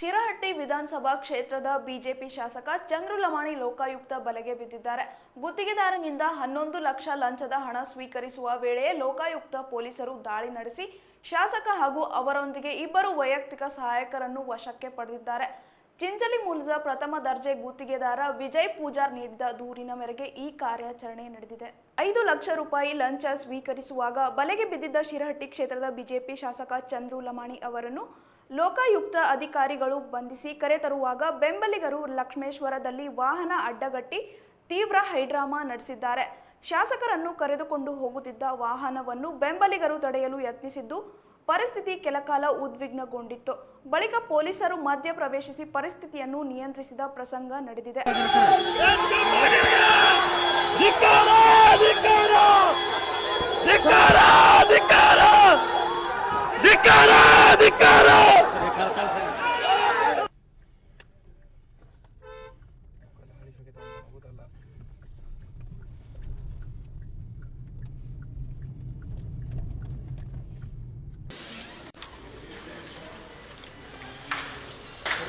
ಶಿರಹಟ್ಟಿ ವಿಧಾನಸಭಾ ಕ್ಷೇತ್ರದ ಬಿಜೆಪಿ ಶಾಸಕ ಚಂದ್ರು ಲಮಾಣಿ ಲೋಕಾಯುಕ್ತ ಬಲೆಗೆ ಬಿದ್ದಿದ್ದಾರೆ. ಗುತ್ತಿಗೆದಾರನಿಂದ ಹನ್ನೊಂದು ಲಕ್ಷ ಲಂಚದ ಹಣ ಸ್ವೀಕರಿಸುವ ವೇಳೆಯೇ ಲೋಕಾಯುಕ್ತ ಪೊಲೀಸರು ದಾಳಿ ನಡೆಸಿ ಶಾಸಕ ಹಾಗೂ ಅವರೊಂದಿಗೆ ಇಬ್ಬರು ವೈಯಕ್ತಿಕ ಸಹಾಯಕರನ್ನು ವಶಕ್ಕೆ ಪಡೆದಿದ್ದಾರೆ. ಚಿಂಚಲಿ ಮೂಲದ ಪ್ರಥಮ ದರ್ಜೆ ಗುತ್ತಿಗೆದಾರ ವಿಜಯ್ ಪೂಜಾರ್ ನೀಡಿದ ದೂರಿನ ಮೇರೆಗೆ ಈ ಕಾರ್ಯಾಚರಣೆ ನಡೆದಿದೆ. ಐದು ಲಕ್ಷ ರೂಪಾಯಿ ಲಂಚ ಸ್ವೀಕರಿಸುವಾಗ ಬಲೆಗೆ ಬಿದ್ದಿದ್ದ ಶಿರಹಟ್ಟಿ ಕ್ಷೇತ್ರದ ಬಿಜೆಪಿ ಶಾಸಕ ಚಂದ್ರು ಲಮಾಣಿ ಅವರನ್ನು ಲೋಕಾಯುಕ್ತ ಅಧಿಕಾರಿಗಳು ಬಂಧಿಸಿ ಕರೆತರುವಾಗ ಬೆಂಬಲಿಗರು ಲಕ್ಷ್ಮೇಶ್ವರದಲ್ಲಿ ವಾಹನ ಅಡ್ಡಗಟ್ಟಿ ತೀವ್ರ ಹೈಡ್ರಾಮಾ ನಡೆಸಿದ್ದಾರೆ. ಶಾಸಕರನ್ನು ಕರೆದುಕೊಂಡು ಹೋಗುತ್ತಿದ್ದ ವಾಹನವನ್ನು ಬೆಂಬಲಿಗರು ತಡೆಯಲು ಯತ್ನಿಸಿದ್ದು, ಪರಿಸ್ಥಿತಿ ಕೆಲಕಾಲ ಉದ್ವಿಗ್ನಗೊಂಡಿತ್ತು. ಬಳಿಕ ಪೊಲೀಸರು ಮಧ್ಯ ಪ್ರವೇಶಿಸಿ ಪರಿಸ್ಥಿತಿಯನ್ನು ನಿಯಂತ್ರಿಸಿದ ಪ್ರಸಂಗ ನಡೆದಿದೆ. ಧಿಕ್ಕಾರ ಧಿಕ್ಕಾರ ಧಿಕ್ಕಾರ ಧಿಕ್ಕಾರ ಧಿಕ್ಕಾರ ಧಿಕ್ಕಾರ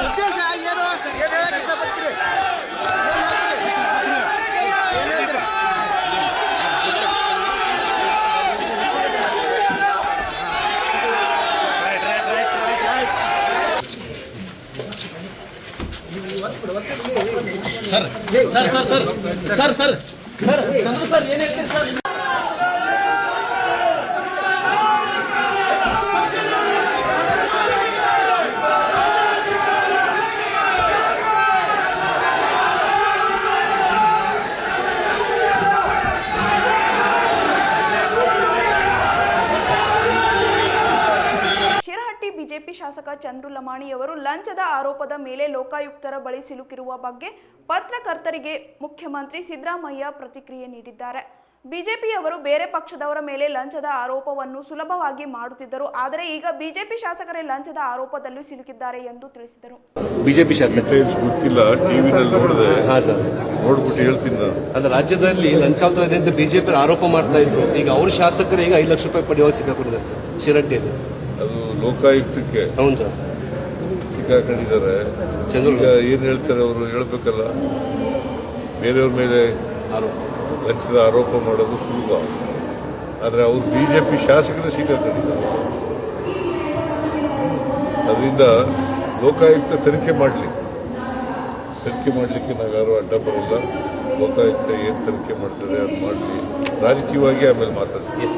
ಉದ್ದೇಶ ಏನು ಅಂತ ಏನು ಹೇಳಕ್ ಇಷ್ಟಪಡ್ತೀರಿ ಏನ್ ಹೇಳ್ತೀರಿ? Sir sir sir sir sir sir sir sir ಏನ್ ಹೇಳ್ತೀರಿ ಸರ್ ಬಿಜೆಪಿ ಶಾಸಕ ಚಂದ್ರು ಲಮಾಣಿಯವರು ಲಂಚದ ಆರೋಪದ ಮೇಲೆ ಲೋಕಾಯುಕ್ತರ ಬಳಿ ಸಿಲುಕಿರುವ ಬಗ್ಗೆ ಪತ್ರಕರ್ತರಿಗೆ ಮುಖ್ಯಮಂತ್ರಿ ಸಿದ್ದರಾಮಯ್ಯ ಪ್ರತಿಕ್ರಿಯೆ ನೀಡಿದ್ದಾರೆ. ಬಿಜೆಪಿಯವರು ಬೇರೆ ಪಕ್ಷದವರ ಮೇಲೆ ಲಂಚದ ಆರೋಪವನ್ನು ಸುಲಭವಾಗಿ ಮಾಡುತ್ತಿದ್ದರು. ಆದರೆ ಈಗ ಬಿಜೆಪಿ ಶಾಸಕರೇ ಲಂಚದ ಆರೋಪದಲ್ಲೂ ಸಿಲುಕಿದ್ದಾರೆ ಎಂದು ತಿಳಿಸಿದರು. ಬಿಜೆಪಿ ಗೊತ್ತಿಲ್ಲ. ನೋಡಿದೆ. ಹಾ ಸರ್. ನೋಡ್ಬಿಟ್ಟು ಹೇಳ್ತೀನಿ ನಾನು. ಅಂದ್ರೆ ರಾಜ್ಯದಲ್ಲಿ ಲಂಚಾಂತರ ಇದೆ ಅಂತ ಬಿಜೆಪಿ ಆರೋಪ ಮಾಡ್ತಾ ಇದ್ರು. ಈಗ ಅವ್ರ ಶಾಸಕರು ಈಗ ಐದು ಲಕ್ಷ ರೂಪಾಯಿ ಪಡೆಯುವ ಸಿಕ್ಕಾಕೊಂಡಿದ್ದಾರೆ ಸರ್. ಶಿರಟ್ಟಿಯಲ್ಲಿ ಅದು ಲೋಕಾಯುಕ್ತಕ್ಕೆ ಹೌದು ಸರ್. ಸಿಕ್ಕಾಕೊಂಡಿದ್ದಾರೆ. ಈಗ ಏನು ಹೇಳ್ತಾರೆ ಅವರು ಹೇಳಬೇಕಲ್ಲ? ಬೇರೆಯವ್ರ ಮೇಲೆ ಆರೋಪ. ಲಂಚದ ಆರೋಪ ಮಾಡೋದು ಸುಲಭ. ಆದರೆ ಅವ್ರು ಬಿಜೆಪಿ ಶಾಸಕರೇ ಸಿಕ್ಕಾಕೊಂಡಿದ್ದಾರೆ. ಅದರಿಂದ ಲೋಕಾಯುಕ್ತ ತನಿಖೆ ಮಾಡಲಿ. ತನಿಖೆ ಮಾಡಲಿಕ್ಕೆ ನಾವ್ಯಾರು ಅಡ್ಡ ಬರಲ್ಲ. ಲೋಕಾಯುಕ್ತ ಏನು ತನಿಖೆ ಮಾಡ್ತಾರೆ ಅದು ಮಾಡಲಿ. ರಾಜಕೀಯವಾಗಿ ಆಮೇಲೆ ಮಾತಾಡ್ತೀವಿ.